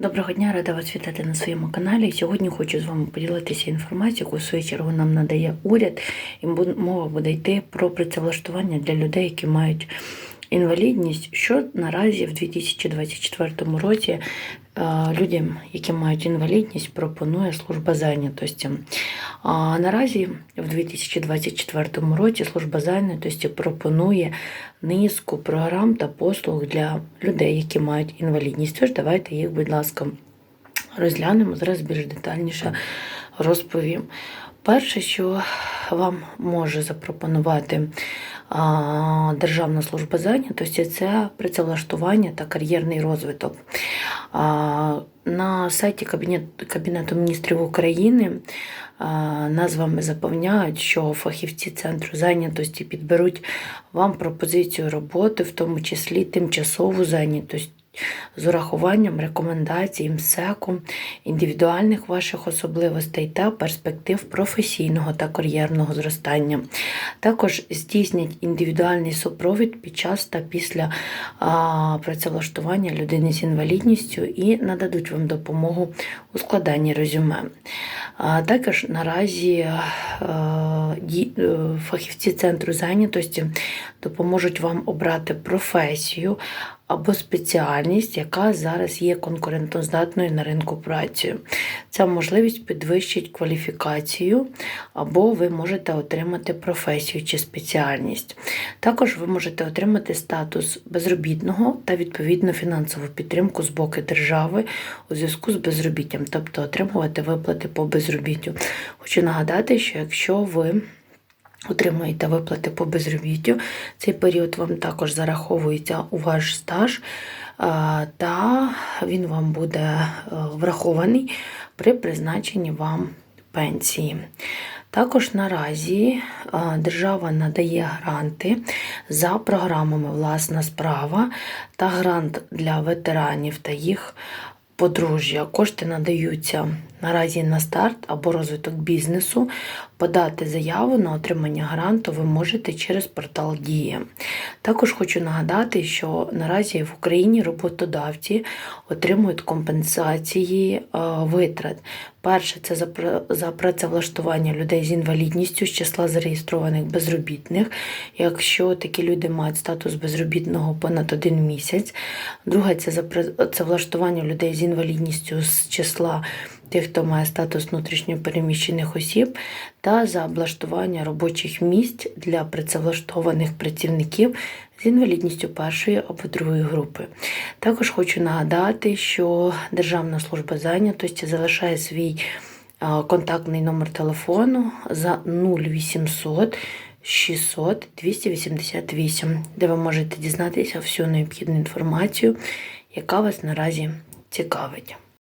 Доброго дня, рада вас вітати на своєму каналі. Сьогодні хочу з вами поділитися інформацією, яку в свою чергу нам надає уряд, і мова буде йти про працевлаштування для людей, які мають інвалідність, що наразі в 2024 році е, людям, які мають інвалідність, пропонує служба зайнятості. А наразі в 2024 році служба зайнятості пропонує низку програм та послуг для людей, які мають інвалідність. Тож давайте їх, будь ласка, розглянемо. Зараз більш детальніше розповім. Перше, що вам може запропонувати Державна служба зайнятості, це працевлаштування та кар'єрний розвиток. На сайті Кабінет, Кабінету міністрів України назвами запевняють, що фахівці центру зайнятості підберуть вам пропозицію роботи, в тому числі тимчасову зайнятість. З урахуванням рекомендацій МСЕКу, індивідуальних ваших особливостей та перспектив професійного та кар'єрного зростання. Також здійснять індивідуальний супровід під час та після а, працевлаштування людини з інвалідністю і нададуть вам допомогу у складанні резюме. А, також наразі е, ді- е, фахівці центру зайнятості допоможуть вам обрати професію або спеціальність, яка зараз є конкурентоздатною на ринку праці. Ця можливість підвищить кваліфікацію, або ви можете отримати професію чи спеціальність. Також ви можете отримати статус безробітного та відповідну фінансову підтримку з боку держави у зв'язку з безробіттям, тобто отримувати виплати по безробіттю. Хочу нагадати, що якщо ви отримуєте виплати по безробіттю, цей період вам також зараховується у ваш стаж, та він вам буде е, врахований при призначенні вам пенсії. Також наразі держава надає гранти за програмами Власна справа та грант для ветеранів та їх подружжя. Кошти надаються наразі на старт або розвиток бізнесу. Подати заяву на отримання гранту ви можете через портал Дія. Також хочу нагадати, що наразі в Україні роботодавці отримують компенсації е, витрат. Перше це за працевлаштування людей з інвалідністю з числа зареєстрованих безробітних, якщо такі люди мають статус безробітного понад один місяць. Друге це за працевлаштування людей з інвалідністю з числа тих, хто має статус внутрішньопереміщених осіб, та за облаштування робочих місць для працевлаштованих працівників з інвалідністю першої або другої групи. Також хочу нагадати, що Державна служба зайнятості залишає свій контактний номер телефону за 0800 600 288, де ви можете дізнатися всю необхідну інформацію, яка вас наразі цікавить.